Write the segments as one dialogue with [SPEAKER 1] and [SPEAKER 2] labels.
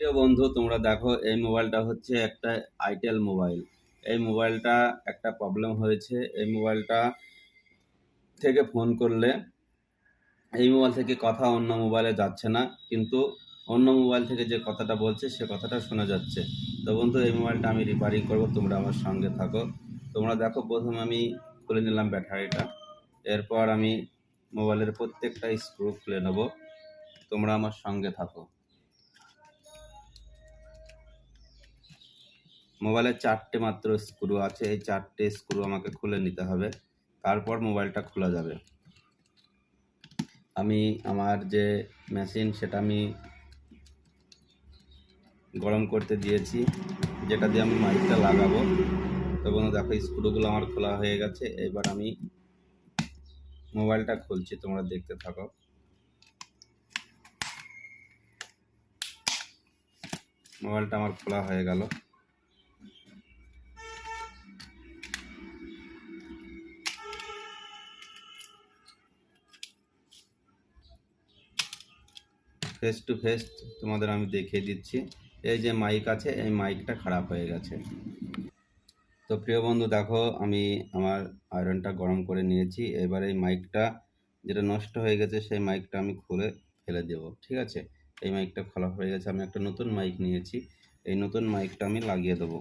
[SPEAKER 1] প্রিয় বন্ধু, তোমরা দেখো, এই মোবাইলটা হচ্ছে একটা আইটেল মোবাইল। এই মোবাইলটা একটা প্রবলেম হয়েছে। এই মোবাইলটা থেকে ফোন করলে, এই মোবাইল থেকে কথা অন্য মোবাইলে যাচ্ছে না, কিন্তু অন্য মোবাইল থেকে যে কথাটা বলছে, সে কথাটা শোনা যাচ্ছে। তো বন্ধু, এই মোবাইলটা আমি রিপেয়ারিং করব, তোমরা আমার সঙ্গে থাকো। তোমরা দেখো, প্রথম আমি খুলে নিলাম ব্যাটারিটা। এরপর আমি মোবাইলের প্রত্যেকটা স্ক্রু খুলে নেব। তোমরা আমার সঙ্গে থাকো। মোবাইলে চারটে মাত্র স্ক্রু আছে, এই চারটে স্ক্রু আমাকে খুলে নিতে হবে, তারপর মোবাইলটা খোলা যাবে। আমি আমার যে মেশিন সেটা আমি গরম করতে দিয়েছি, যেটা দিয়ে আমি মাইকটা লাগাবো। তো বন্ধু দেখো স্ক্রুগুলো আমার খোলা হয়ে গেছে, এবার আমি মোবাইলটা খুলছি, তোমরা দেখতে থাকো। মোবাইলটা আমার খোলা হয়ে গেল। ফেস টু ফেস তোমাদের আমি দেখিয়ে দিচ্ছি। এই যে মাইক আছে, এই মাইকটা খারাপ হয়ে গেছে। তো প্রিয় বন্ধু, দেখো, আমি আমার আয়রনটা গরম করে নিয়েছি। এবার এই মাইকটা যেটা নষ্ট হয়ে গেছে, সেই মাইকটা আমি খুলে ফেলে দেব, ঠিক আছে? এই মাইকটা খোলা হয়ে গেছে। আমি একটা নতুন মাইক নিয়েছি। এই নতুন মাইকটা আমি লাগিয়ে দেবো।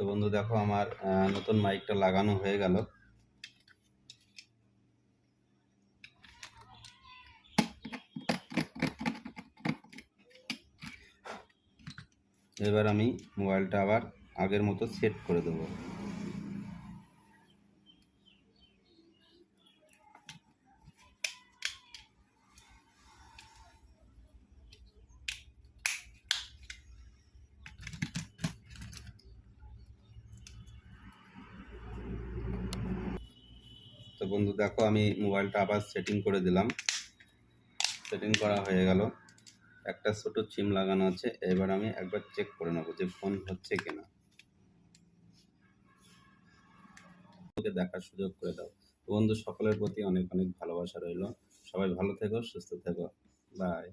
[SPEAKER 1] তো বন্ধু দেখো আমার নতুন মাইকটা লাগানো হয়ে গেল। এবার আমি মোবাইলটা আবার আগের মতো সেট করে দেবো। বন্ধু, দেখো আমি মোবাইলটা আবার সেটিং করে দিলাম। সেটিং করা হয়ে গেল। একটা ছোট সিম লাগানো আছে। এবার আমি একবার চেক করে নেব যে ফোন হচ্ছে কিনা। ওকে দেখার সুযোগ করে দাও। বন্ধু, সকলের প্রতি অনেক অনেক ভালোবাসা রইল। সবাই ভালো থেকো, সুস্থ থেকো। বাই